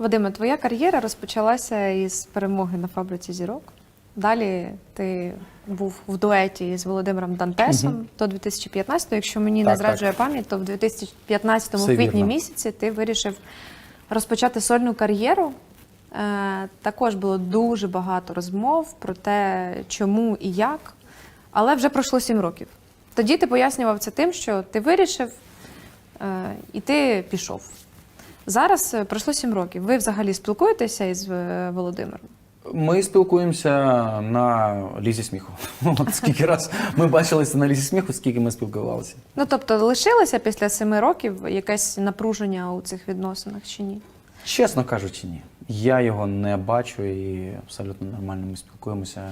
Вадиме, твоя кар'єра розпочалася із перемоги на фабриці зірок. Далі ти був в дуеті з Володимиром Дантесом до 2015-го. Якщо мені не Так, зраджує пам'ять, то в 2015 Все квітні місяці ти вирішив розпочати сольну кар'єру. Е, також було дуже багато розмов про те, чому і як, але вже пройшло сім років. Тоді ти пояснював це тим, що ти вирішив е, і ти пішов. Зараз е, пройшло сім років. Ви взагалі спілкуєтеся із е, Володимиром? Ми спілкуємося на лізі сміху. От скільки раз ми бачилися на лізі сміху, скільки ми спілкувалися. Ну тобто лишилося після семи років якесь напруження у цих відносинах чи ні? Чесно кажучи, ні. Я його не бачу і абсолютно нормально ми спілкуємося.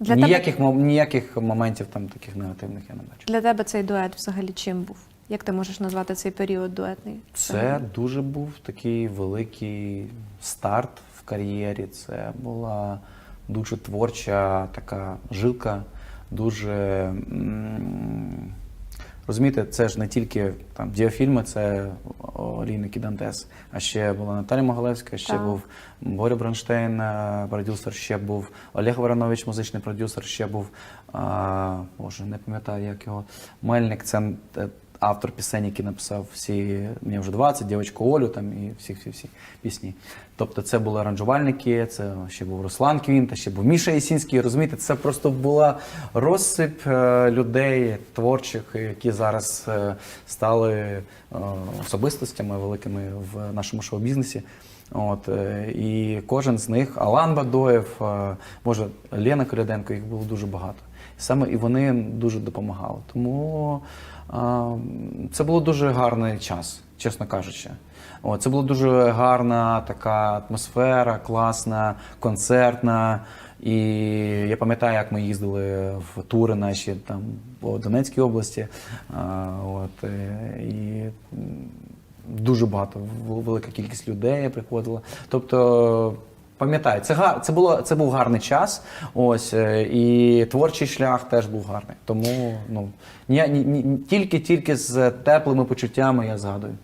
Для ніяких, тебе ніяких моментів там таких негативних я не бачу. для тебе цей дует взагалі чим був? Як ти можеш назвати цей період дуетний? Це дуже був такий великий старт в кар'єрі. Це була дуже творча така жилка, дуже. Розумієте, це ж не тільки там діафільми, це Олійник і Дантес, а ще була Наталя Могалевська, ще Так. був Боря Бронштейн, е, продюсер, ще був Олег Воронович, музичний продюсер, ще був а, Боже, не пам'ятаю, як його Мельник. Це е, автор пісень, який написав всі мені вже 20, дівчинку Олю там і всі всі всі пісні. Тобто це були аранжувальники, це ще був Руслан Квінта, ще був Міша Єсінський. Розумієте, це просто була розсип е, людей творчих, які зараз е, стали е, особистостями великими в нашому шоу-бізнесі. От, і кожен з них, Алан Бадоєв, може, Лена Коляденко, їх було дуже багато. Саме і вони дуже допомагали. Тому це булв дуже гарний час, чесно кажучи. Це була дуже гарна така атмосфера, класна, концертна. І я пам'ятаю, як ми їздили в тури наші там по Донецькій області. От, е, і дуже багато, велика кількість людей приходила. Тобто, пам'ятаю, це гар, це було це був гарний час. Ось е, і творчий шлях теж був гарний. Тому ну ні, ні, ні, тільки тільки з теплими почуттями я згадую.